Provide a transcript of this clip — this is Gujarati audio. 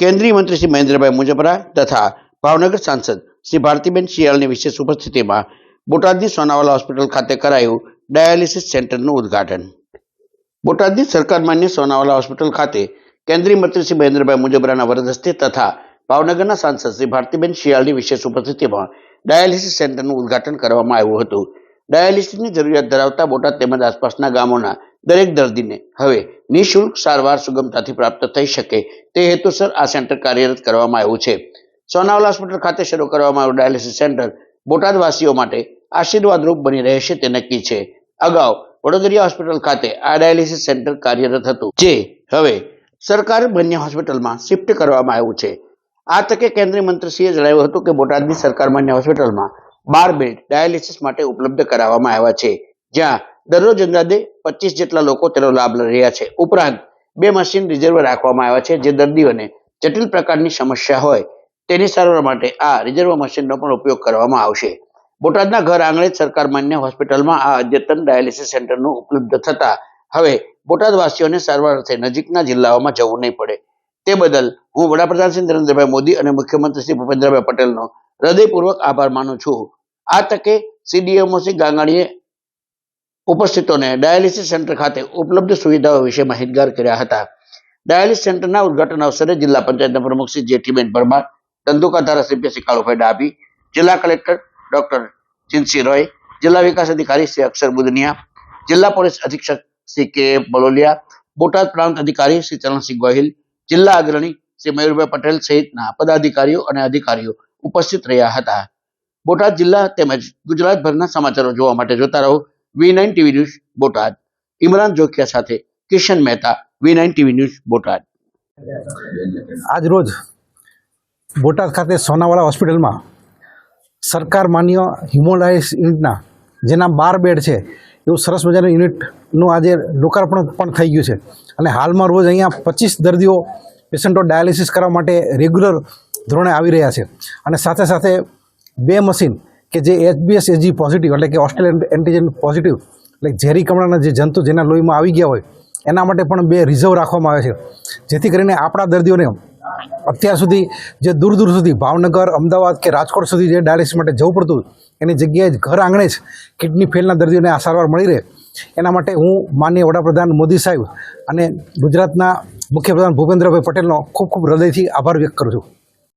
કેન્દ્રીય મંત્રી શ્રી મહેન્દ્રભાઈ મુજપરા તથા ભાવનગર સાંસદ શ્રી ભારતીબેન શિયાળની વિશેષ ઉપસ્થિતિમાં બોટાદની સોનાવાલા હોસ્પિટલ ખાતે કરાયું ડાયાલિસિસ સેન્ટરનું ઉદ્ઘાટન. બોટાદની સરકાર માન્ય સોનાવાલા હોસ્પિટલ ખાતે કેન્દ્રીય મંત્રી શ્રી મહેન્દ્રભાઈ મુજબરાના વરદ તથા ભાવનગરના સાંસદ શ્રી ભારતીબેન શિયાળની વિશેષ ઉપસ્થિતિમાં ડાયાલિસિસ સેન્ટરનું ઉદ્ઘાટન કરવામાં આવ્યું હતું. ડાયાલિસિસની જરૂરિયાત ધરાવતા બોટાદ તેમજ આસપાસના ગામોના દરેક દર્દીને હવે નિઃશુલ્ક સારવાર સુગમતાથી પ્રાપ્ત થઈ શકે તે હેતુસર આ સેન્ટર કાર્યરત કરવામાં આવ્યું છે. સોનાવલા હોસ્પિટલ ખાતે શરૂ કરવામાં આવ્યું ડાયાલિસિસ સેન્ટર બોટાદવાસીઓ માટે આશીર્વાદરૂપ બની રહેશે તે નક્કી છે. અગાઉ વડોદરિયા હોસ્પિટલ ખાતે આ ડાયાલિસિસ સેન્ટર કાર્યરત હતું, જે હવે સરકાર બંને હોસ્પિટલમાં શિફ્ટ કરવામાં આવ્યું છે. આ તકે કેન્દ્રીય મંત્રીશ્રીએ જણાવ્યું હતું કે બોટાદની સરકાર માન્ય હોસ્પિટલમાં બાર બેડ ડાયાલિસિસ માટે ઉપલબ્ધ કરાવવામાં આવ્યા છે, જ્યાં દરરોજ અંદાજે પચીસ જેટલા લોકો તેનો લાભ લઈ રહ્યા છે. ઉપરાંત, બે મશીન રિઝર્વ રાખવામાં આવ્યા છે જે દર્દીઓને જટિલ પ્રકારની સમસ્યા હોય તેની સારવાર માટે આ રિઝર્વ મશીનનો પણ ઉપયોગ કરવામાં આવશે. બોટાદના ઘર આંગણે સરકાર માન્ય હોસ્પિટલમાં આ અદ્યતન ડાયાલિસિસ સેન્ટરનું ઉપલબ્ધ થતા હવે બોટાદવાસીઓને સારવાર અર્થે નજીકના જિલ્લાઓમાં જવું નહીં પડે. તે બદલ હું વડાપ્રધાન શ્રી નરેન્દ્રભાઈ મોદી અને મુખ્યમંત્રી શ્રી ભૂપેન્દ્રભાઈ પટેલનો હૃદયપૂર્વક આભાર માનું છું. આ તકે સીડીએમઓ શ્રી ગાંગાણીએ ઉપસ્થિતોને ડાયાલિસિસ સેન્ટર ખાતે ઉપલબ્ધ સુવિધાઓ વિશે માહિતગાર કર્યા હતા. ડાયાલિસિસ સેન્ટરના ઉદઘાટન અવસરે જિલ્લા પંચાયતના પ્રમુખ શ્રી જેઠીબેન પરમાર, ધંધુકા ધારાસભ્ય શ્રી કાળુભાઈ ડાભી, જિલ્લા કલેક્ટર ડોક્ટર ચિંતસિંહ રોય, જિલ્લા વિકાસ અધિકારી શ્રી અક્ષર બુદનિયા જિલ્લા પોલીસ અધિક્ષક શ્રી કે બલોલિયા, બોટાદ પ્રાંત અધિકારી શ્રી ચરણસિંહ ગોહિલ, જિલ્લા અગ્રણી શ્રી મયુરભાઈ પટેલ સહિતના પદાધિકારીઓ અને અધિકારીઓ ઉપસ્થિત રહ્યા હતા. બોટાદ જિલ્લા તેમજ ગુજરાતભરના સમાચારો જોવા માટે જોતા રહો. V nine TV news Botad Imran Jokhiya સાથે Kishan Mehta V nine TV news Botad આજ રોજ બોટાદ ખાતે સોનાવાળા હોસ્પિટલમાં સરકાર માન્ય હિમોલાઇસ યુનિટના, જેના બાર બેડ છે, એવું સરસ મજાનું યુનિટનું આજે લોકાર્પણ પણ થઈ ગયું છે. અને હાલમાં રોજ અહીંયા પચીસ દર્દીઓ પેશન્ટો ડાયાલિસિસ કરવા માટે રેગ્યુલર ધોરણે આવી રહ્યા છે. અને સાથે સાથે બે મશીન કે જે એચબીએસ એજી પોઝિટિવ એટલે કે ઓસ્ટ્રેલિયન એન્ટીજન પોઝિટિવ એટલે ઝેરી કમળાના જે જંતુ જેના લોહીમાં આવી ગયા હોય, એના માટે પણ બે રિઝર્વ રાખવામાં આવે છે. જેથી કરીને આપણા દર્દીઓને અત્યાર સુધી જે દૂર દૂર સુધી ભાવનગર, અમદાવાદ કે રાજકોટ સુધી જે ડાયાલિસિસ માટે જવું પડતું એની જગ્યાએ જ ઘર આંગણે જ કિડની ફેલના દર્દીઓને આ સારવાર મળી રહે. એના માટે હું માનનીય વડાપ્રધાન મોદી સાહેબ અને ગુજરાતના મુખ્યપ્રધાન ભૂપેન્દ્રભાઈ પટેલનો ખૂબ ખૂબ હૃદયથી આભાર વ્યક્ત કરું છું.